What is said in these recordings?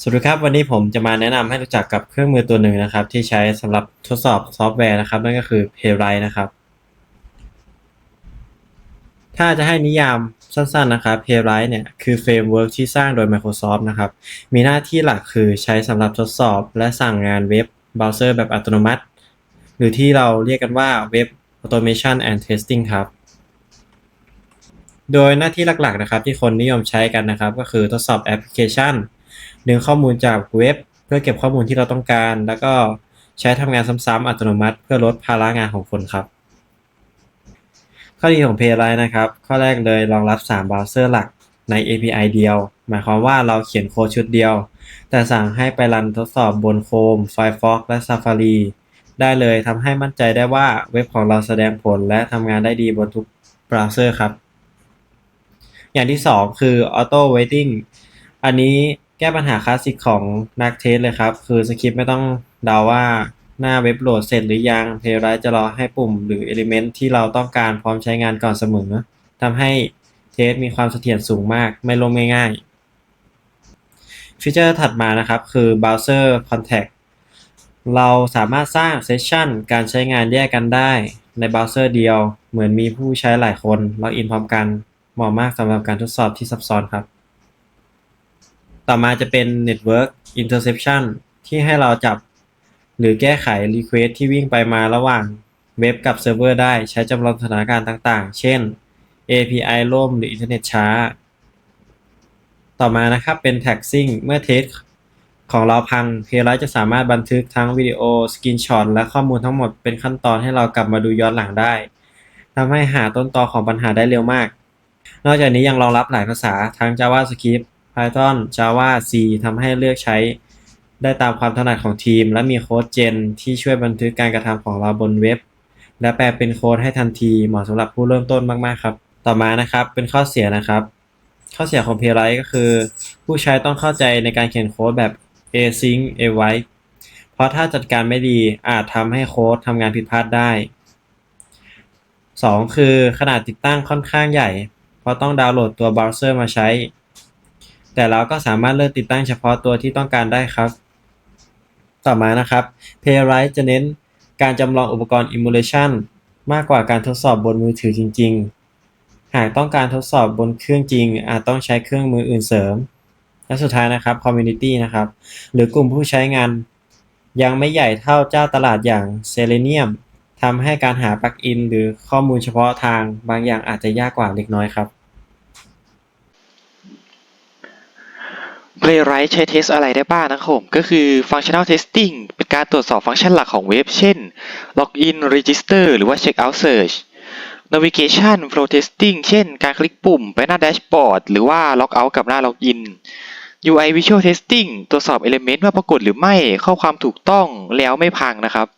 สวัสดีครับ วันนี้ผมจะมาแนะนำให้รู้จักกับเครื่องมือตัวหนึ่งนะครับ ที่ใช้สำหรับทดสอบซอฟต์แวร์นะครับ นั่นก็คือ Playwright นะครับ ถ้าจะให้นิยามสั้นๆนะครับ Playwright เนี่ยคือเฟรมเวิร์กที่สร้างโดย Microsoft นะครับ มีหน้าที่หลักคือใช้สำหรับทดสอบและสั่งงานเว็บเบราว์เซอร์แบบอัตโนมัติ หรือที่เราเรียกกันว่า Web Automation and Testing ครับโดยหน้าที่หลักๆนะครับที่คนนิยมใช้กันนะครับ ก็คือทดสอบแอปพลิเคชัน ดึงข้อมูลจากเว็บ เพื่อเก็บข้อมูลที่เราต้องการ แล้วก็ใช้ทำงานซ้ำๆอัตโนมัติ เพื่อลดภาระงานของคนครับ ข้อดีของ Playwright นะครับ ข้อแรกเลยรองรับ 3 เบราว์เซอร์หลักใน API เดียว หมายความว่าเราเขียนโค้ดชุดเดียว แต่สั่งให้ไปรันทดสอบบน Chrome Firefox และ Safari ได้เลยทำให้มั่นใจได้ว่าเว็บของเราแสดงผลและทำงานได้ดีบนทุกเบราว์เซอร์ครับ อย่างที่ 2 คือ Auto Waiting อันนี้ แก้ปัญหาคลาสสิกของนักเทสเลยครับ คือสคริปต์ไม่ต้องเดาว่าหน้าเว็บโหลดเสร็จหรือยัง Playwright จะรอให้ปุ่มหรือ Element ที่เราต้องการพร้อมใช้งานก่อนเสมอทำให้เทสมีความเสถียรสูงมากไม่ล่มง่ายๆ ฟีเจอร์ถัดมานะครับ คือ Browser Contact เราสามารถสร้างเซสชันการใช้งานแยกกันได้ในเบราว์เซอร์เดียว เหมือนมีผู้ใช้หลายคนล็อกอินพร้อมกันเหมาะมากสำหรับการทดสอบที่ซับซ้อนครับ ต่อมาจะเป็น Network Interception ที่ให้เราจับหรือแก้ไข Request ที่วิ่งไปมาระหว่างเว็บกับเซิร์ฟเวอร์ได้ใช้จำลองสถานการณ์ต่างๆ เช่น API ล่มหรืออินเทอร์เน็ตช้า ต่อมานะครับเป็น Tagging เมื่อเทสของเราพัง Playwright จะสามารถบันทึกทั้งวิดีโอสกรีนช็อตและข้อมูลทั้งหมดเป็นขั้นตอนให้เรากลับมาดูย้อนหลังได้ทำให้หาต้นตอของปัญหาได้เร็วมาก นอกจากนี้ยังรองรับหลายภาษาทั้ง JavaScript Python Java C ทำให้เลือกใช้ได้ตามความถนัดของทีม และมีโค้ดเจนที่ช่วยบันทึกการกระทำของเราบนเว็บ และแปลเป็นโค้ดให้ทันทีเหมาะสำหรับผู้เริ่มต้นมากๆครับ ต่อมานะครับเป็นข้อเสียนะครับ ข้อเสียของ p พ r i ก็คือ ผู้ใช้ต้องเข้าใจในการเขียนโค้ดแบบ async await เพราะถ้าจัดการไม่ดีอาจทำให้โค้ดทำงานผิดพลาดได้ 2 คือขนาดติดตั้งค่อนข้างใหญ่ เพราะต้องดาวน์โหลดตัวเบราว์เซอร์มาใช้ แต่เราก็สามารถเลือกติดตั้งเฉพาะตัวที่ต้องการได้ครับ ต่อมานะครับ p a y r i g h t จะเน้นการจำลองอุปกรณ์ emulation มากกว่าการทดสอบบนมือถือจริง ๆ หากต้องการทดสอบบนเครื่องจริง อาจต้องใช้เครื่องมืออื่นเสริม และสุดท้ายนะครับ Community นะครับ หรือกลุ่มผู้ใช้งาน ยังไม่ใหญ่เท่าเจ้าตลาดอย่าง Selenium ทำให้การหาปลั๊กอินหรือข้อมูลเฉพาะทางบางอย่างอาจจะยากกว่าเล็กน้อยครับ Playwright ใช้เทสอะไรได้บ้างนะครับผม ก็คือ Functional Testing เป็นการตรวจสอบฟังก์ชันหลักของเว็บ เช่น Login Register หรือว่า Checkout Search Navigation Flow Testing เช่น การคลิกปุ่มไปหน้าแดชบอร์ดหรือว่า Log Out กับหน้า Login UI Visual Testing ตรวจสอบ Element ว่าปรากฏหรือไม่ ข้อความถูกต้องแล้วไม่พังนะครับ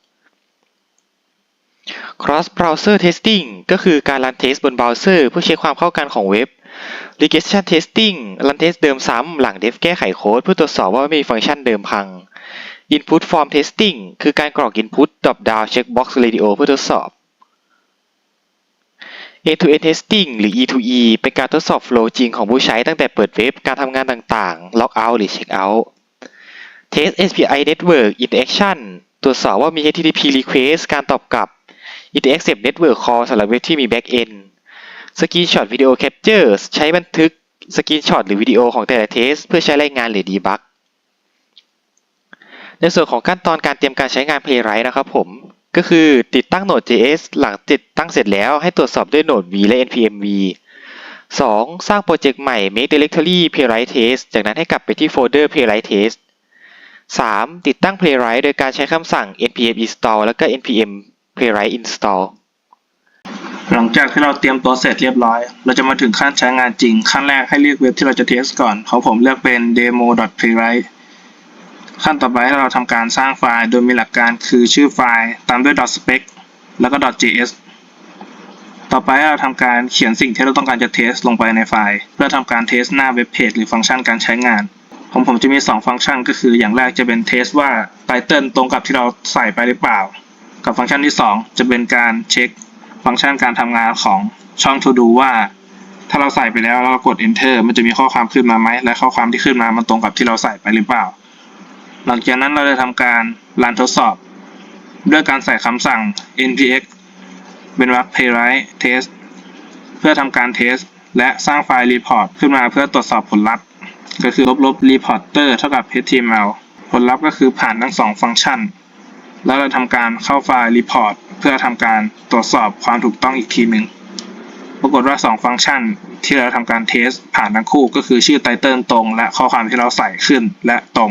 Cross Browser Testing ก็คือการรันเทสบนเบราว์เซอร์เพื่อเช็คความเข้ากันของเว็บ Regression Testing รันเทสเดิมซ้ำหลังเดฟแก้ไขโค้ดเพื่อตรวจสอบว่าไม่มีฟังก์ชันเดิมพัง Input Form Testing คือการกรอก Input Drop Down Checkbox Radio เพื่อทดสอบ End-to-end Testing หรือ E2E เป็นการทดสอบโฟลว์จริงของผู้ใช้ตั้งแต่เปิดเว็บการทำงานต่างๆ Log Out หรือ Check Out Test API Network Interaction ตรวจสอบว่ามี HTTP Request การตอบกลับ Interactive Network Call สำหรับเว็บที่มี Backend Screenshot Video Capture ใช้บันทึกสกรีนช็อตหรือวิดีโอของแต่ละเทส เพื่อใช้รายงานหรือดีบักในส่วนของขั้นตอนการเตรียมการใช้งาน Playwright นะครับผม ก็คือติดตั้ง Node.js หลังติดตั้งเสร็จแล้วให้ตรวจสอบด้วย Node V และ npm v 2. สร้างโปรเจกต์ใหม่ make directory playwright test จากนั้นให้กลับไปที่โฟลเดอร์ playwright test 3. ติดตั้ง playwright โดยการใช้คำสั่ง npm install แล้วก็ npm playwright install งจากที่เราเตรียมตัวเสร็จเรียบร้อย เราจะมาถึงขั้นใช้งานจริง ขั้นแรกให้เลือกเว็บที่เราจะเทสก่อนของผมเลือกเป็น demo.playwright ขั้นต่อไปให้เราทำการสร้างไฟล์ โดยมีหลักการคือชื่อไฟล์ตามด้วย .spec แล้วก็ .js ต่อไปให้เราทำการเขียนสิ่งที่เราต้องการจะเทสลงไปในไฟล์ เพื่อทำการเทสหน้าเว็บเพจหรือฟังก์ชันการใช้งานของผมจะมี 2 ฟังก์ชันก็คืออย่างแรกจะเป็นเทสว่าไตเติลตรงกับที่เราใส่ไปหรือเปล่า กับฟังก์ชันที่ 2 จะเป็นการเช็ค ฟังก์ชันการทำงานของช่อง To Do ว่า ถ้าเราใส่ไปแล้วเรากด enter มันจะมีข้อความขึ้นมาไหม และข้อความที่ขึ้นมามันตรงกับที่เราใส่ไปหรือเปล่า หลังจากนั้นเราจะทำการรันทดสอบ ด้วยการใส่คำสั่ง npx เป็นวรรค playwright test เพื่อทำการเทสและสร้างไฟล์ report ขึ้นมาเพื่อตรวจสอบผลลัพธ์ ก็คือลบลบ reporter เท่ากับ html ผลลัพธ์ก็คือผ่านทั้งสองฟังก์ชัน แล้วเราทำการเข้าไฟล์ report เพื่อทำการตรวจสอบความถูกต้องอีกทีหนึ่งปรากฏว่า 2 ฟังก์ชันที่เราทำการเทสผ่านทั้งคู่ก็คือชื่อไตเติลตรง และข้อความที่เราใส่ขึ้นและตรง